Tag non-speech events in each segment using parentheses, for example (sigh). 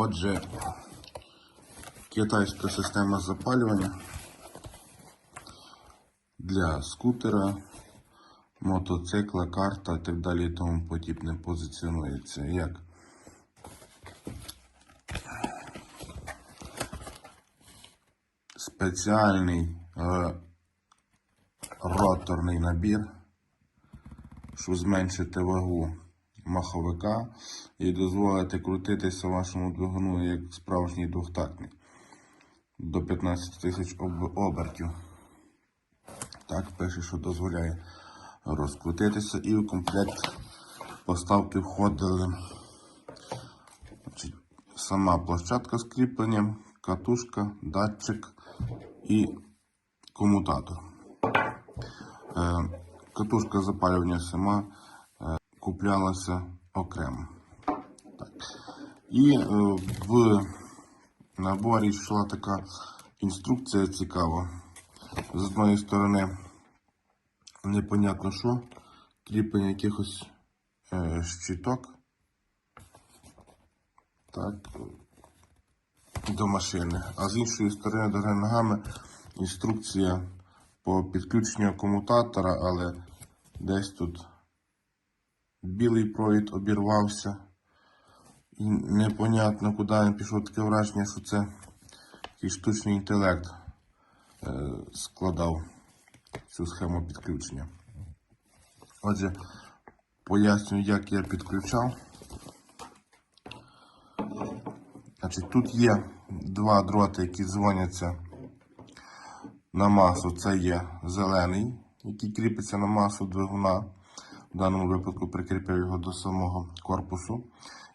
Отже, китайська система запалювання для скутера, мотоцикла, карта і так далі і тому подібне позиціонується як спеціальний е, роторний набір, щоб зменшити вагу маховика і дозволити крутитися вашому двигуну як справжній двохтактний до 15 тисяч обертів. Так, пише, що дозволяє розкрутитися і в комплект поставки входили значить, сама площадка з кріпленням, катушка, датчик і комутатор. Е, Катушка запалювання сама куплялася окремо. Так. І е, в наборі йшла така інструкція цікава. З одної сторони, непонятно що, кріплення якихось е, щиток. Так, до машини. А з іншої сторони, до ногами, інструкція по підключенню комутатора, але десь тут білий провід обірвався. І непонятно, куди він пішов. Таке враження, що це якийсь штучний інтелект е, складав цю схему підключення. Отже, пояснюю, як я підключав. Значить, тут є два дроти, які дзвоняться на масу. Це є зелений, який кріпиться на масу двигуна. В даному випадку прикріпив його до самого корпусу.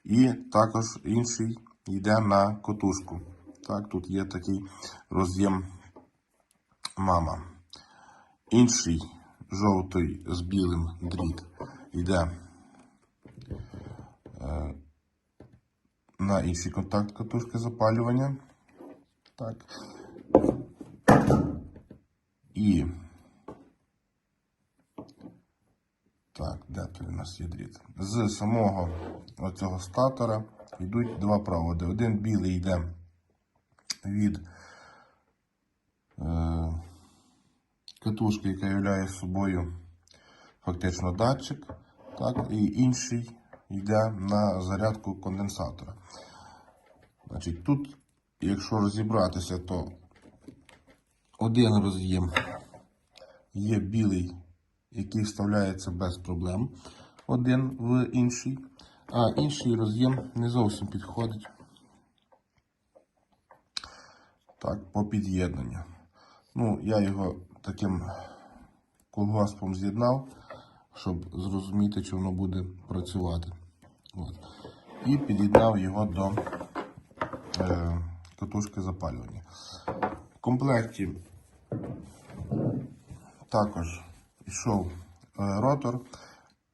І також інший йде на котушку. Так, тут є такий роз'єм мама. Інший жовтий з білим дріт йде е, на інший контакт катушки запалювання. Так. І так, де тут у нас є дріт? З самого оцього статора йдуть два проводи. Один білий йде від е, катушки, яка являє собою фактично датчик, так, і інший йде на зарядку конденсатора. Значить, тут, якщо розібратися, то один роз'єм є білий, який вставляється без проблем, один в інший, а інший роз'єм не зовсім підходить. Так, по під'єднанню. Ну, я його таким колгоспом з'єднав, щоб зрозуміти, чи воно буде працювати. От. І під'єднав його до е, катушки запалювання. В комплекті також йшов е, ротор.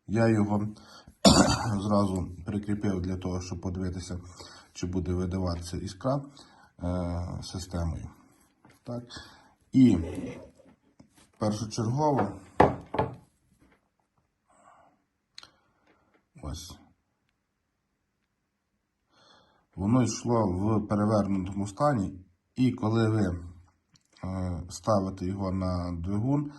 Я його (clears throat) зразу прикріпив для того, щоб подивитися, чи буде видаватися іскра е, системою. Так. І першочергово ось воно йшло в перевернутому стані, і коли ви е, ставите його на двигун,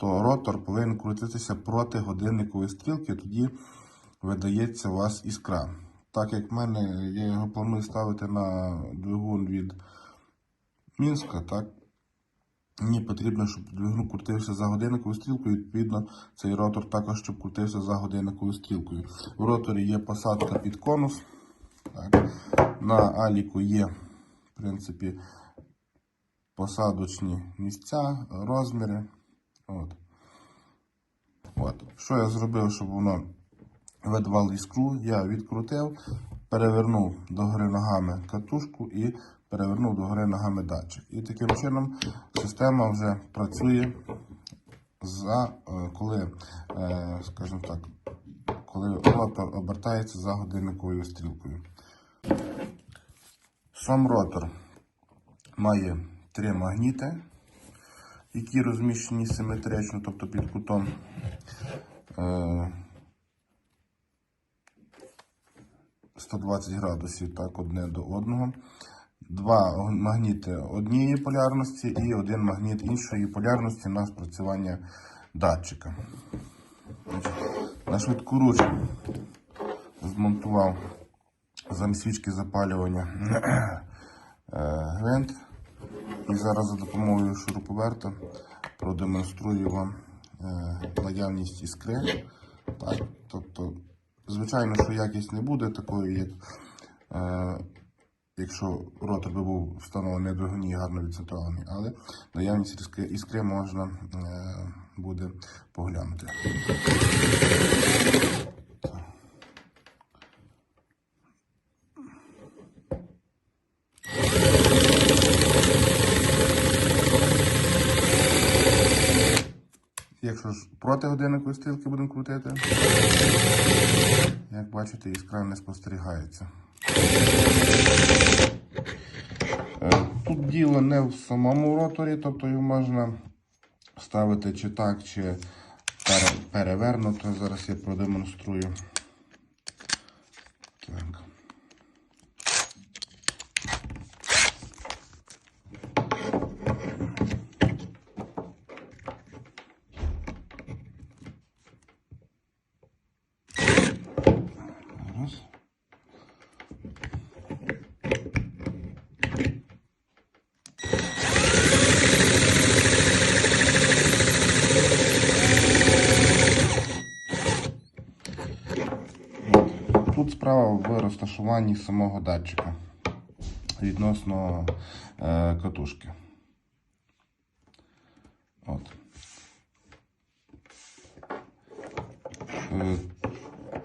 то ротор повинен крутитися проти годинникової стрілки, тоді видається у вас іскра. Так як в мене, я його планую ставити на двигун від Мінська, так, мені потрібно, щоб двигун крутився за годинниковою стрілкою, відповідно, цей ротор також, щоб крутився за годинниковою стрілкою. В роторі є посадка під конус. Так. На аліку є, в принципі, посадочні місця, розміри. От. От. Що я зробив, щоб воно видавало іскру? Я відкрутив, перевернув догори ногами катушку і перевернув догори ногами датчик. І таким чином система вже працює за е, коли, е, скажімо так, коли ротор обертається за годинниковою стрілкою. Сам ротор має три магніти, які розміщені симетрично, тобто під кутом. Е, 120 градусів так, одне до одного. Два магніти однієї полярності і один магніт іншої полярності на спрацювання датчика. На швидку руч змонтував замість свічки запалювання е, гвинт. І зараз за допомогою шуруповерта продемонструю вам е, наявність іскри. Так, тобто, звичайно, що якість не буде такою, як е, якщо ротор би був встановлений двигуні і гарно відцентрований, але наявність іскри, іскри можна е, буде поглянути. Якщо ж проти годинникової стрілки будемо крутити, як бачите, іскра не спостерігається. Е, Тут діло не в самому роторі, тобто його можна ставити чи так, чи пере- перевернуто. Зараз я продемонструю. Так. Раз. От. Тут справа в розташуванні самого датчика відносно е, катушки. От. Е,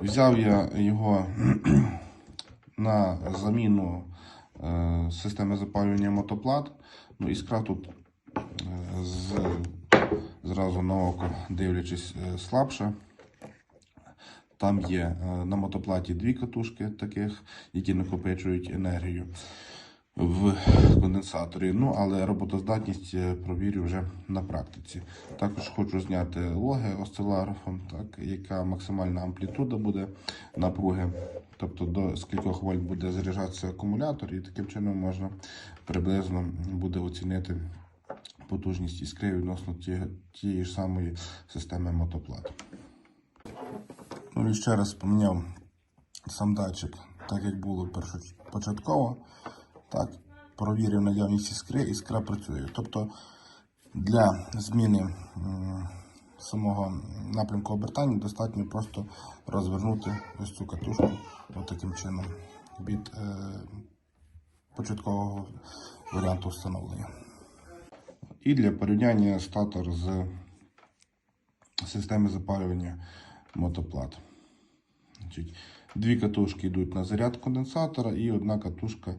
Взяв я його (clears throat) на заміну е, системи запалювання мотоплат. Ну, іскра тут е, з, зразу на око дивлячись е, слабша. Там є е, на мотоплаті дві катушки таких, які накопичують енергію в конденсаторі. Ну, але роботоздатність е, провірю вже на практиці. Також хочу зняти логи осцилографом, так, яка максимальна амплітуда буде напруги, тобто до скількох вольт буде заряджатися акумулятор, і таким чином можна приблизно буде оцінити потужність іскри відносно тієї ж самої системи мотоплат. Ну і ще раз поміняв сам датчик, так як було першопочатково. Так, провірив наявність іскри, іскра працює. Тобто для зміни самого напрямку обертання достатньо просто розвернути ось цю катушку от таким чином від е, початкового варіанту встановлення. І для порівняння статор з системи запалювання мотоплат. Дві катушки йдуть на заряд конденсатора, і одна катушка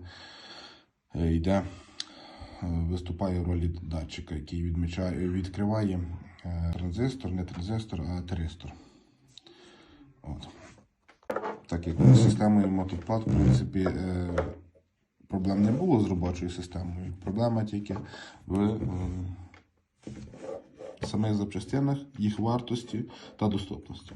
е, йде, е, виступає в ролі датчика, який відмічає, відкриває е, транзистор, не транзистор, а тиристор. От. Так як з системою мотоплат, в принципі, проблем не було з робочою системою. Проблема тільки в самих запчастинах, їх вартості та доступності.